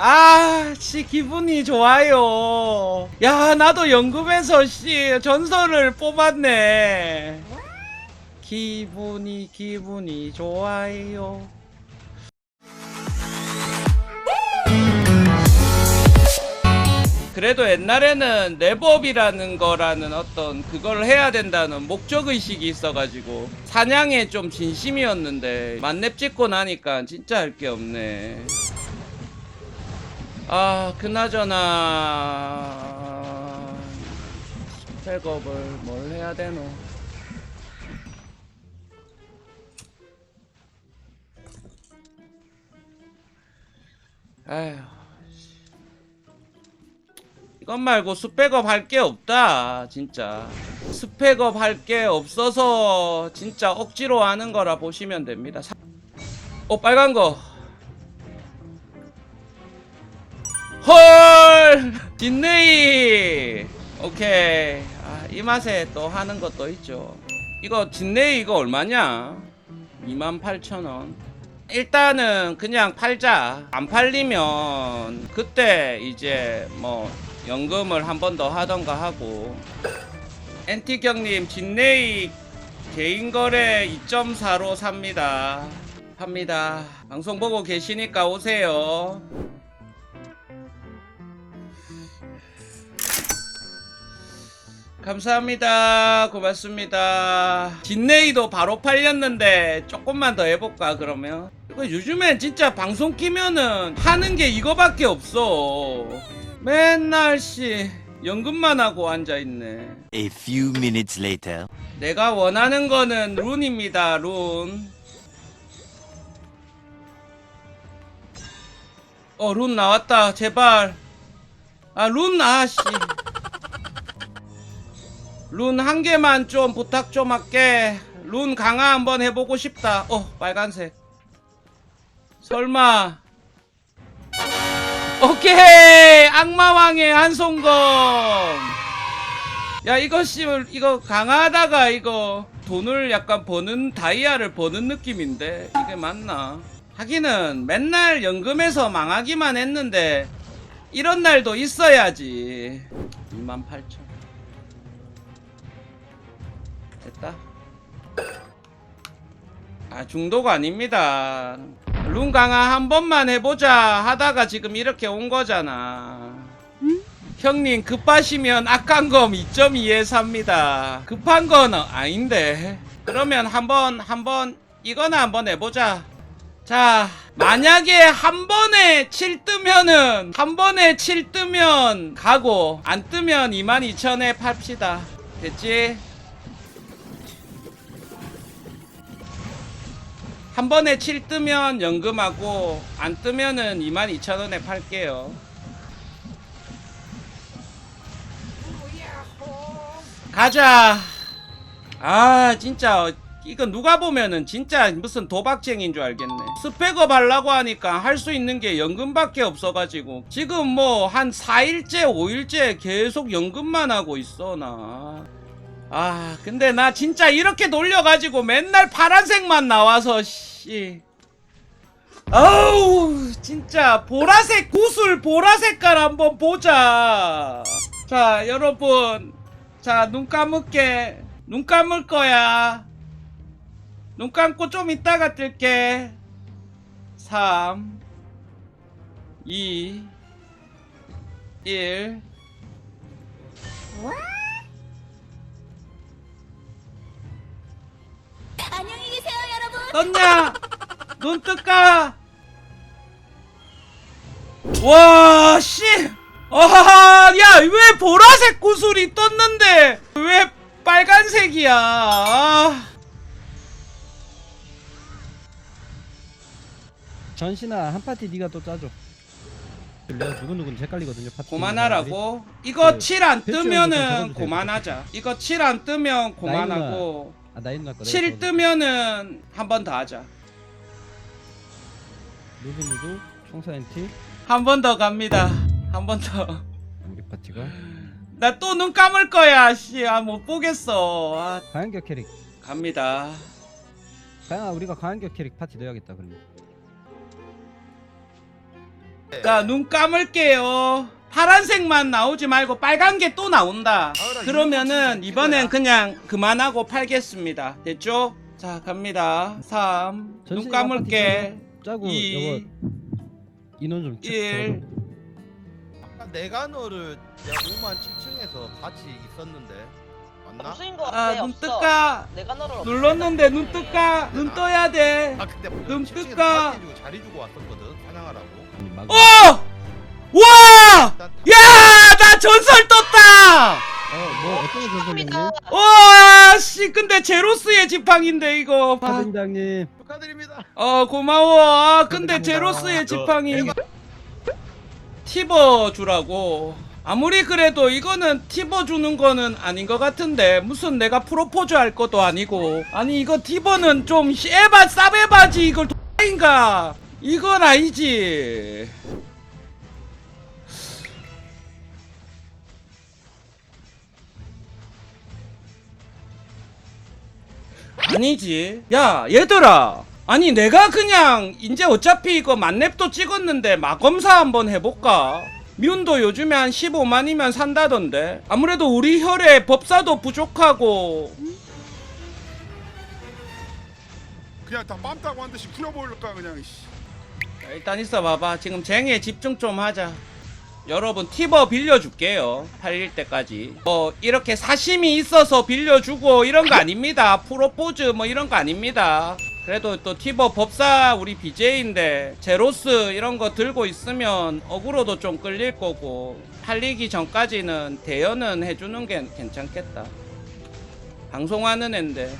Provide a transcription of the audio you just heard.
아, 씨, 기분이 좋아요. 야, 나도 연금에서, 씨, 전설을 뽑았네. 기분이, 기분이 좋아요. 그래도 옛날에는 랩업이라는 거라는 어떤 그걸 해야 된다는 목적의식이 있어가지고 사냥에 좀 진심이었는데 만렙 찍고 나니까 진짜 할 게 없네. 아 그나저나. 백업을 뭘 해야 되노? 아휴 이것 말고 스펙업 할 게 없다 진짜. 스펙업 할 게 없어서 진짜 억지로 하는 거라 보시면 됩니다. 사- 어 빨간 거 헐! 진네이! 오케이. 아, 이 맛에 또 하는 것도 있죠. 이거 진네이 이거 얼마냐? 28,000원. 일단은 그냥 팔자. 안 팔리면 그때 이제 뭐 연금을 한 번 더 하던가 하고. 엔티경님 진네이 개인 거래 2.4로 삽니다. 팝니다. 방송 보고 계시니까 오세요. 감사합니다. 고맙습니다. 진네이도 바로 팔렸는데 조금만 더 해볼까 그러면? 요즘엔 진짜 방송 키면은 하는 게 이거밖에 없어. 맨날 씨 연금만 하고 앉아 있네. A few minutes later. 내가 원하는 거는 룬입니다. 룬. 어, 룬 나왔다. 제발. 아, 룬 아 씨. 룬 한 개만 좀 부탁 좀 할게. 룬 강화 한번 해보고 싶다. 어, 빨간색. 설마. 오케이! 악마왕의 한송검! 야 이거 씨 이거 강하다가 이거 돈을 약간 버는 다이아를 버는 느낌인데 이게 맞나? 하기는 맨날 연금에서 망하기만 했는데 이런 날도 있어야지 28,000 됐다 아 중도가 아닙니다 룬 강화 한 번만 해보자 하다가 지금 이렇게 온 거잖아 형님 급하시면 악한 검 2.2에 삽니다. 급한 건 아닌데. 그러면 한번 한번 이거나 한번 해보자. 자 만약에 한 번에 7 뜨면은 한 번에 7 뜨면 가고 안 뜨면 22,000에 팝시다. 됐지? 한 번에 7 뜨면 연금하고 안 뜨면은 22,000원에 팔게요. 가자. 아 진짜 이거 누가 보면은 진짜 무슨 도박쟁인 줄 알겠네. 스펙업 하려고 하니까 할 수 있는 게 연금밖에 없어가지고 지금 뭐 한 4일째 5일째 계속 연금만 하고 있어 나. 아 근데 나 진짜 이렇게 놀려가지고 맨날 파란색만 나와서 씨. 아우 진짜 보라색 구슬 보라색깔 한번 보자. 자 여러분 자, 눈 감을게. 눈 감을 거야. 눈 감고 좀 이따가 뜰게. 3, 2, 1. 안녕히 계세요, 여러분. 떴냐? 눈 뜰까? 와, 씨! 아, 야, 왜 보라색 구슬이 떴는데, 왜 빨간색이야? 아. 전신아 한 파티 네가 또 짜줘. 내가 누구 누구는 헷갈리거든요. 파티 고만하라고? 이거 그, 칠안 대충 뜨면은 좀 적어주세요. 고만하자. 이거 칠안 뜨면 고만하고 아 나이 누나 거. 7 뜨면은 한 번 더 하자. 누구 누구 총사 엔티 한 번 더 갑니다. 한 번 더. 우리 파티가 나또눈 감을 거야. 씨, 아못 보겠어. 아, 가연격 캐릭. 갑니다. 가연아 우리가 가연격 캐릭 파티 넣어야겠다 그러면. 자 눈 감을게요 파란색만 나오지 말고 빨간 게 또 나온다 그러면은 이번엔 그냥 그만하고 팔겠습니다 됐죠? 자 갑니다 3 눈 감을게 짜고 2 이거 인원 좀 쳐- 1 아까 내가 너를 내가 5만 7층에서 같이 있었는데 맞나? 무슨인 거아 같아 눈 없어. 뜰까? 내가 너를 없애. 눌렀는데 눈 뜰까? 눈 떠야 돼아 그때 눈 7층에서 뜰까? 자리 주고 자리 주고 왔었거든 사냥하라고 전설 떴다! 어, 뭐 어떤 거 축하합니다. 선생님? 와, 씨, 근데 제로스의 지팡인데, 이거. 아, 사장님 축하드립니다 어, 고마워. 아, 근데. 제로스의 저, 지팡이. 티버 주라고. 아무리 그래도 이거는 티버 주는 거는 아닌 것 같은데 무슨 내가 프로포즈 할 것도 아니고 아니 이거 티버는 좀 에바 싸베바지 이걸 X인가 이건 아니지 아니지. 야, 얘들아. 아니, 내가 그냥, 이제 어차피 이거 만렙도 찍었는데, 마검사 한번 해볼까? 미운도 요즘에 한 15만이면 산다던데. 아무래도 우리 혈에 법사도 부족하고, 그냥 다 빰 따고 한 대씩 풀어버릴까 그냥 씨. 자, 일단 있어 봐봐. 지금 쟁에 집중 좀 하자. 여러분 티버 빌려줄게요. 팔릴 때까지. 뭐 이렇게 사심이 있어서 빌려주고 이런 거 아닙니다. 프로포즈 뭐 이런 거 아닙니다. 그래도 또 티버 법사 우리 BJ인데 제로스 이런 거 들고 있으면 어그로도 좀 끌릴 거고 팔리기 전까지는 대여는 해주는 게 괜찮겠다. 방송하는 앤데